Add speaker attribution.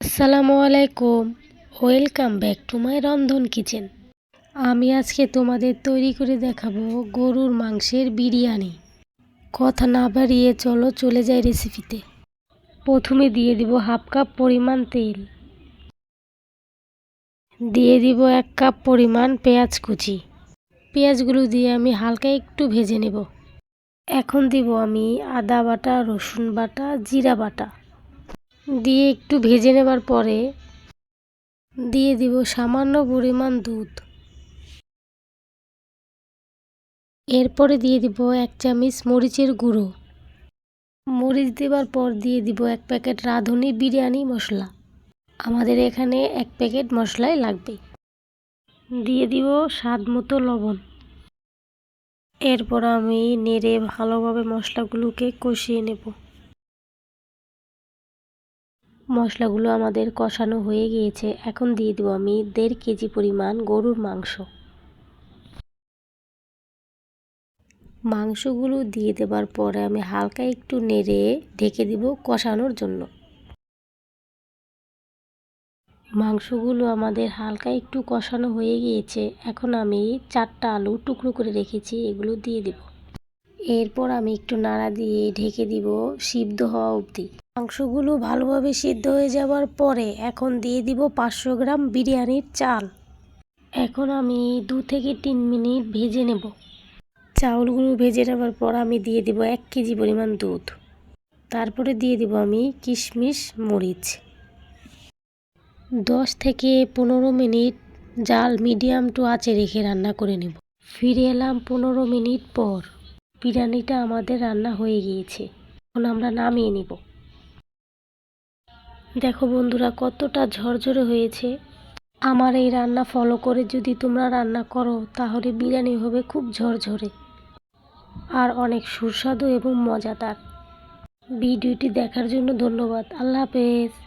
Speaker 1: আসসালামু আলাইকুম। Welcome back to my রন্ধন কিচেন আমি আজকে তোমাদের তৈরি করে দেখাবো গরুর মাংসের বিরিয়ানি। কথা না বাড়িয়ে চলো চলে যাই রেসিপিতে প্রথমে দিয়ে দিব হাফ কাপ পরিমাণ তেল। দিয়ে দিব এক কাপ পরিমাণ পেঁয়াজ কুচি। পেঁয়াজগুলো দিয়ে আমি হালকা একটু ভেজে নেব। এখন দিব আমি আদা বাটা, রসুন বাটা, জিরা বাটা। দিয়ে একটু ভেজে নেবার পরে দিয়ে দিব সামান্য পরিমাণ দুধ। এরপরে দিয়ে দিব এক চামচ মরিচের গুঁড়ো। মরিচ দেবার পর দিয়ে দিব এক প্যাকেট রাঁধুনি বিরিয়ানি মশলা। আমাদের এখানে এক প্যাকেট মশলাই লাগবে। দিয়ে দিব স্বাদ মতো লবণ। এরপর আমি নেড়ে ভালোভাবে মশলাগুলোকে কষিয়ে নেব। মশলাগুলো আমাদের কষানো হয়ে গিয়েছে। এখন দিয়ে দেবো আমি দেড় কেজি পরিমাণ গরুর মাংস। মাংসগুলো দিয়ে দেবার পরে আমি হালকা একটু নেড়ে ঢেকে দিব কষানোর জন্য। মাংসগুলো আমাদের হালকা একটু কষানো হয়ে গিয়েছে। এখন আমি চারটা আলু টুকরো করে রেখেছি, এগুলো দিয়ে দেব। এরপর আমি একটু নাড়া দিয়ে ঢেকে দিব সিদ্ধ হওয়া অবধি। মাংসগুলো ভালোভাবে সিদ্ধ হয়ে যাওয়ার পরে এখন দিয়ে দিব পাঁচশো গ্রাম বিরিয়ানির চাল। এখন আমি দু থেকে তিন মিনিট ভেজে নেব। চাউলগুলো ভেজে নেওয়ার পর আমি দিয়ে দিব এক কেজি পরিমাণ দুধ। তারপরে দিয়ে দিব আমি কিশমিশ, মরিচ। দশ থেকে পনেরো মিনিট জাল মিডিয়াম টু আঁচে রেখে রান্না করে নেব। ফিরে এলাম পনেরো মিনিট পর। বিরিয়ানিটা আমাদের রান্না হয়ে গিয়েছে। এখন আমরা নামিয়ে নিব। দেখো বন্ধুরা, কতটা ঝরঝরে হয়েছে। আমার এই রান্না ফলো করে যদি তোমরা রান্না করো, তাহলে বিরিয়ানি হবে খুব ঝরঝরে। আর অনেক সুস্বাদু এবং মজাদার। ভিডিওটি দেখার জন্য ধন্যবাদ। আল্লাহ হাফেজ।